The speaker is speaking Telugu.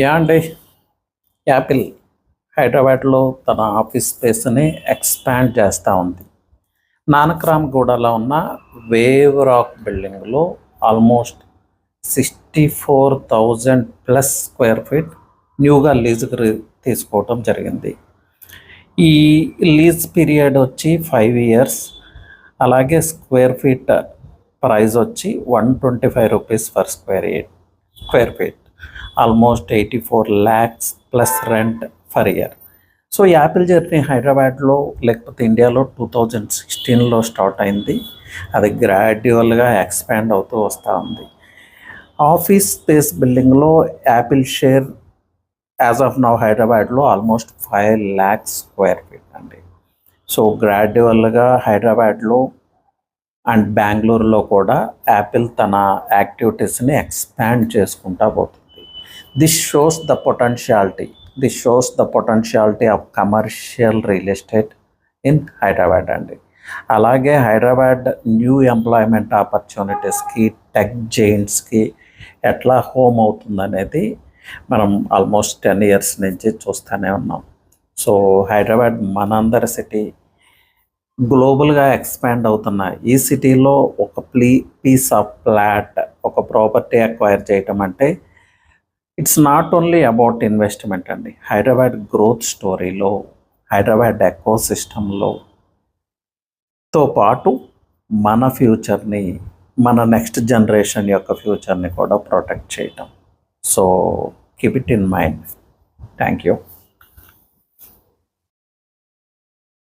యా అండి యాపిల్ హైదరాబాద్లో తన ఆఫీస్ స్పేస్ని ఎక్స్పాండ్ చేస్తూ ఉంది. నానక్రామ్ గూడలో ఉన్న వేవ్ రాక్ బిల్డింగ్లో almost sixty four thousand plus square feet న్యూగా లీజుకి తీసుకోవటం జరిగింది. ఈ లీజ్ పీరియడ్ వచ్చి ఫైవ్ ఇయర్స్ అలాగే స్క్వేర్ ఫీట్ ప్రైస్ వచ్చి one twenty five rupees per square square feet. Almost eighty four lakhs plus rent for year. So Apple journey హైదరాబాద్లో లేకపోతే ఇండియాలో టూ థౌజండ్ సిక్స్టీన్లో స్టార్ట్ అయింది. అది గ్రాడ్యువల్గా ఎక్స్పాండ్ అవుతూ వస్తూ ఉంది. ఆఫీస్ స్పేస్ బిల్డింగ్లో Apple share as of now హైదరాబాద్లో almost five lakhs square feet అండి. సో గ్రాడ్యువల్గా హైదరాబాద్లో అండ్ బెంగళూరులో కూడా యాపిల్ తన యాక్టివిటీస్ని ఎక్స్పాండ్ చేసుకుంటా పోతుంది. This shows the potentiality this shows the potentiality of commercial real estate in Hyderabad అండి అలాగే హైదరాబాద్ న్యూ ఎంప్లాయ్మెంట్ ఆపర్చునిటీస్కి టెక్ జెయింట్స్కి ఎట్లా హోమ్ అవుతుందనేది మనం ఆల్మోస్ట్ టెన్ ఇయర్స్ నుంచి చూస్తూనే ఉన్నాం. సో హైదరాబాద్ మనందరి సిటీ గ్లోబల్గా ఎక్స్పాండ్ అవుతున్న ఈ సిటీలో ఒక ప్లీ పీస్ ఆఫ్ ఫ్లాట్ ఒక ప్రాపర్టీ అక్వైర్ చేయటం అంటే it's not only about investment అండి. హైదరాబాద్ గ్రోత్ స్టోరీలో హైదరాబాద్ ఎకో సిస్టంలో తో పాటు మన ఫ్యూచర్ని మన నెక్స్ట్ జనరేషన్ యొక్క ఫ్యూచర్ని కూడా ప్రొటెక్ట్ చేయటం. So keep it in mind thank you